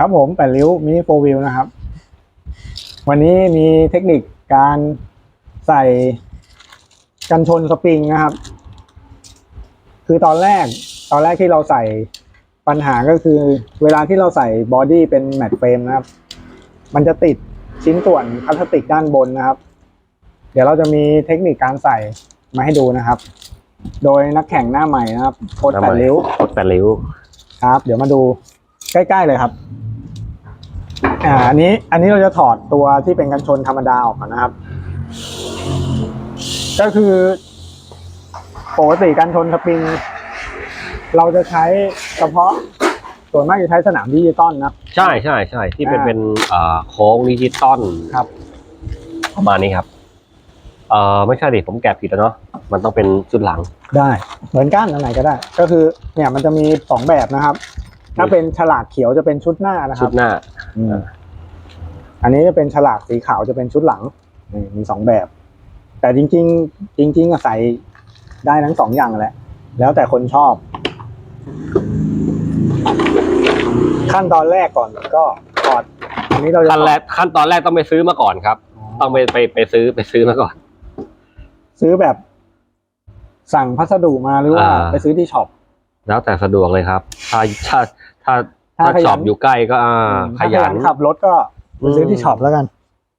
ครับผมแปดริ้วมินิโฟวิลนะครับ วันนี้มีเทคนิคการใส่กันชนสปริงนะครับ คือตอนแรกตอนแรกที่เราใส่ปัญหาก็คือ เวลาที่เราใส่บอดี้เป็นแมตต์เฟรมนะครับ มันจะติดชิ้นส่วนพลาสติกด้านบนนะครับ เดี๋ยวเราจะมีเทคนิคการใส่มาให้ดูนะครับ โดยนักแข่งหน้าใหม่นะครับโค้ดแปดริ้วโคตรแปดริ้วครับ เดี๋ยวมาดูใกล้ ๆ เลยครับ อ่าอันนี้อันนี้เราจะถอดตัวที่เป็นกันชนธรรมดาออกก่อนนะครับ ก็คือปกติกันชนสปริง เราจะใช้เฉพาะส่วนมากจะใช้สนามดิจิตอลนะ ใช่ใช่ใช่ที่เป็นอ่า เป็นเอ่อโค้งดิจิตอลครับ ประมาณนี้ครับเอ่อไม่ใช่ดิผมแกะผิดแล้วเนาะมันต้องเป็นชุดหลังได้เหมือนกันอันไหนก็ได้ ก็คือเนี่ยมันจะมีสองแบบนะครับ ถ้าเป็นฉลากเขียวจะเป็นชุดหน้านะคชุรับดหน้า อืมอันนี้จะเป็นฉลากสีขาวจะเป็นชุดหลังนี่มีสองแบบ แต่จริง ๆ จริง ๆอะใส่ได้ทั้งสองอย่างแหละ แล้วแต่คนชอบ ขั้นตอนแรกก่อนก็ถอดอันนี้เราจะขั้นแรกขั้นตอนแรกต้องไปซื้อมาก่อนครับ ต้องไปไปไปซื้อไปซื้อมาก่อน ซื้อแบบ สั่งพัสดุมาหรือว่าอ่า ไปซื้อที่ช็อป แล้วแต่สะดวกเลยครับ ถ้าถ้า ถ้าถ้าถ้าขยันช็อปอยู่ใกล้ก็อ่าขถ้าขยัยันนขับรถก็ไปซื้อที่ช็อปแล้วกัน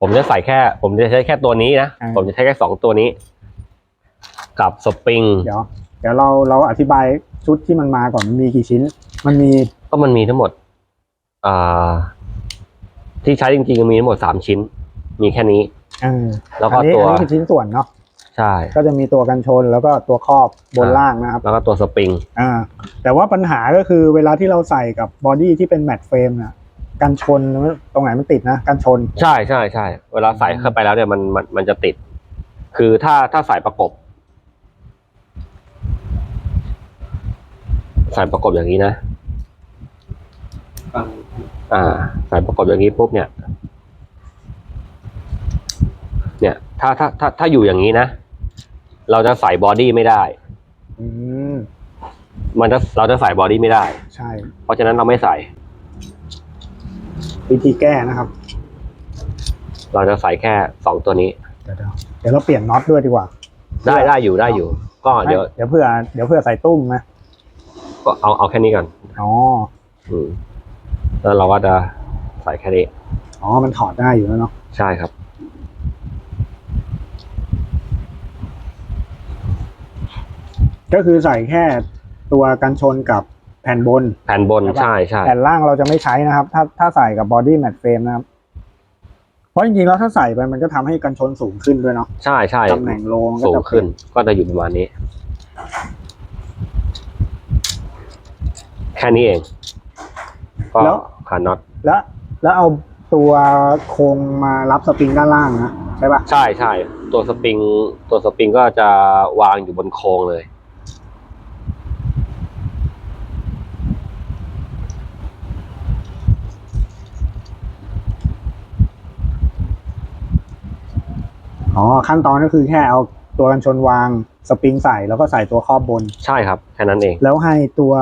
ผมจะใส่แค่ ผมจะใช้แค่ตัวนี้นะ อ่า ผมจะใช้แค่สองตัวนี้ กับสปริง เดี๋ยว เดี๋ยวเราเราอธิบายชุดที่มันมาก่อนมันมีกี่ชิ้น มันมีก็มันมีทั้งหมดอ่าที่ใช้จริงๆมีทั้งหมดสามชิ้น มีแค่นี้ เออแล้วก็อันนี้ตัว อันนี้คือชิ้นส่วนเนาะ ใช่ ก็จะมีตัวกันชนแล้วก็ตัวครอบบนอ่าล่างนะครับ แล้วก็ตัวสปริง อ่า แต่ว่าปัญหาก็คือเวลาที่เราใส่กับบอดี้ที่เป็นแมตต์เฟรมน่ะกันชนตรงไหนมันติดนะกันชน ใช่ใช่ใช่เวลาใส่เข้าไปแล้วเนี่ยมันมันมันจะติด คือถ้าถ้าใส่ประกบ ใส่ประกบอย่างนี้นะ อ่า ใส่ประกบอย่างนี้ปุ๊บเนี่ย เนี่ย ถ้าถ้าถ้าถ้าอยู่อย่างนี้นะ เราจะใส่บอดี้ไม่ได้ อืมมันจะเราจะใส่บอดี้ไม่ได้ ใช่ เพราะฉะนั้นเราไม่ใส่ วิธีแก้นะครับ เราจะใส่แค่สองตัวนี้ เดี๋ยวเดี๋ยวเดี๋ยวเราเปลี่ยนน็อตด้วยดีกว่า ได้ได้อยู่ได้อยู่ ก็เดี๋ยว เดี๋ยวเพื่อ เดี๋ยวเพื่อใส่ตุ้มนะก็เอาเอาแค่นี้ก่อนอ๋ออืมแล้วเราก็จะใส่แค่นี้ อ๋อมันถอดได้อยู่แล้วเนาะใช่ครับ ก็คือใส่แค่ตัวกันชนกับแผ่นบน แผ่นบนใช่ปะใช่ใช่แผ่นล่างเราจะไม่ใช้นะครับ ถ้าถ้าใส่กับบอดี้แมทเฟรมนะครับ เพราะจริงๆแล้วถ้าใส่ไปมันก็ทำให้กันชนสูงขึ้นด้วยเนาะใช่ใช่ตำแหน่งโลมันก็สูงจะขึ้น ก็จะอยู่ประมาณนี้ แค่นี้เองก็ขาน็อตแล้วแล้วเอาตัวโครงมารับสปริงด้านล่างนะใช่ปะใช่ใช่ตัวสปริงตัวสปริงก็จะวางอยู่บนโครงเลย อ๋อขั้นตอนก็คือแค่เอาตัวกันชนวางสปริงใส่แล้วก็ใส่ตัวครอบบน ใช่ครับแค่นั้นเอง แล้วให้ตัว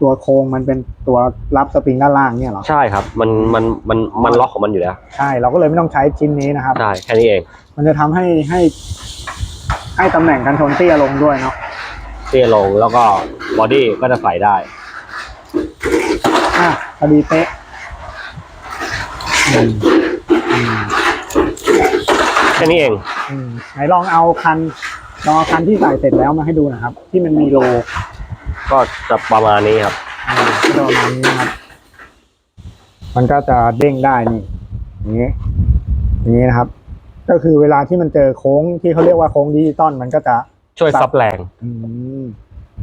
ตัวโครงมันเป็นตัวรับสปริงด้านล่างเนี่ยเหรอใช่ครับ มันมันมันมันล็อกของมันอยู่แล้ว ใช่ เราก็เลยไม่ต้องใช้ชิ้นนี้นะครับ ใช่แค่นี้เอง มันจะทำให้ให้ ให้ตำแหน่งกันชนเตี้ยลงด้วยเนาะเตี้ยลงแล้วก็บอดี้ก็จะใส่ได้อะพอดีเป๊ะอืมอืม แค่นี้เอง อืมไหนลองเอาคันลองเอาคันที่ใส่เสร็จแล้วมาให้ดูหนะครับ ที่มันมีโลก็จะประมาณนี้ครับ อ่าก็จะประมาณนี้นะครับ มันก็จะเด้งได้นี่อย่างนี้อย่างนี้นะครับ ก็คือเวลาที่มันเจอโค้งที่เขาเรียกว่าโค้งดิจิตอลมันก็จะ ช่วยซับแรง อืม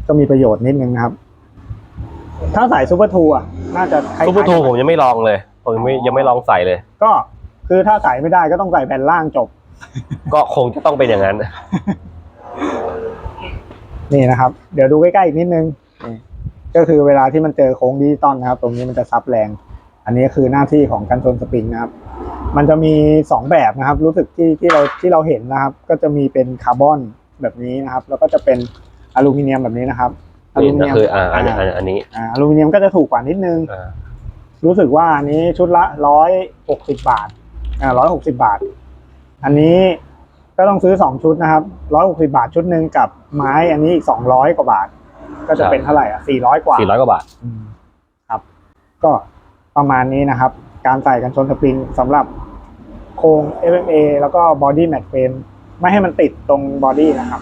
ก็มีประโยชน์นิดนึงนะครับ ถ้าใส่ซูเปอร์ทูอะ น่าจะคล้ายๆซูเปอร์ทูกันผมยังไม่ลองเลย ผมยังไม่อ๋อยังไม่ลองใส่เลย ก็คือถ้าใส่ไม่ได้ก็ต้องใส่แผ่นล่างจบ ก็คงจะต้องเป็นอย่างนั้น นี่นะครับ เดี๋ยวดูใกล้ๆอีกนิดนึงนี่ก็คือเวลาที่มันเจอโค้งดิจิตอลนะครับ ตรงนี้มันจะซับแรง อันนี้คือหน้าที่ของกันชนสปริงนะครับ มันจะมีสองแบบนะครับ รู้สึกที่ที่เราที่เราเห็นนะครับ ก็จะมีเป็นคาร์บอนแบบนี้นะครับ แล้วก็จะเป็นอลูมิเนียมแบบนี้นะครับอลูนี่มิก็เนียมคืออ่าอันนี้อันอันนี้อ่าอลูมิเนียมก็จะถูกกว่านิดนึงอ่ารู้สึกว่าอันนี้ชุดละร้อยหกสิบาทอ่าร้อยหกสิบาท อันนี้ก็ต้องซื้อสองชุดนะครับร้อยหกสิบาทชุดหนึ่งกับไม้อันนี้อีกสองร้อยกว่าบาท ก็จะเป็นเท่าไหร่อะสี่ร้อยกว่าสี่ร้อยกว่าบาทอืมครับ ก็ประมาณนี้นะครับ การใส่กันชนสปริงสำหรับโครง FMA แล้วก็บอดี้แมทเฟรมไม่ให้มันติดตรงบอดี้นะครับ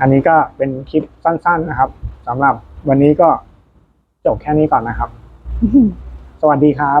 อันนี้ก็เป็นคลิปสั้น ๆนะครับสำหรับวันนี้ก็จบแค่นี้ก่อนนะครับ สวัสดีครับ